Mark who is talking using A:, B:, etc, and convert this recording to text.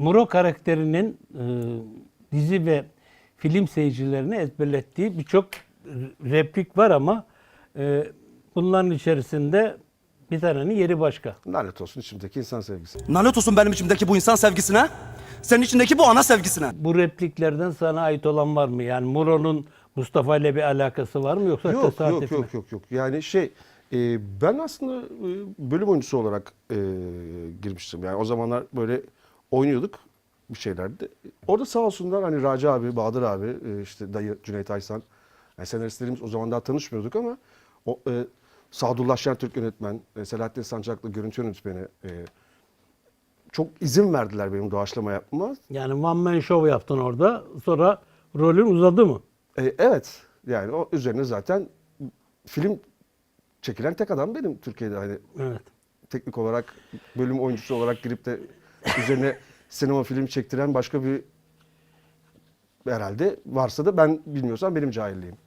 A: Muro karakterinin e, dizi ve film seyircilerine ezberlettiği birçok replik var ama e, bunların içerisinde bir tanenin yeri başka.
B: Lanet olsun içimdeki insan sevgisi.
C: Lanet olsun benim içimdeki bu insan sevgisine. Senin içindeki bu ana sevgisine.
A: Bu repliklerden sana ait olan var mı? Yani Muro'nun Mustafa ile bir alakası var mı yoksa
B: Yok
A: tesadüf
B: yok yok yok yok. Yani şey e, ben aslında e, bölüm oyuncusu olarak e, girmiştim. Yani o zamanlar böyle oynuyorduk bir şeylerde. Orada sağ olsunlar hani Raci abi, Bahadır abi, e, işte dayı Cüneyt Aysan. Yani senaristlerimiz o zaman daha tanışmıyorduk ama o e, Sadullah Şentürk yönetmen, e, Selahattin Sancaklı görüntü yönetmeni e, çok izin verdiler benim doğaçlama yapmama.
A: Yani one man show yaptın orada. Sonra rolün uzadı mı?
B: E, evet. Yani o üzerine zaten film çekilen tek adam benim Türkiye'de hani
A: Evet.
B: teknik olarak bölüm oyuncusu olarak girip de üzerine sinema film çektiren başka bir herhalde varsa da ben bilmiyorsam benim cahilliğim.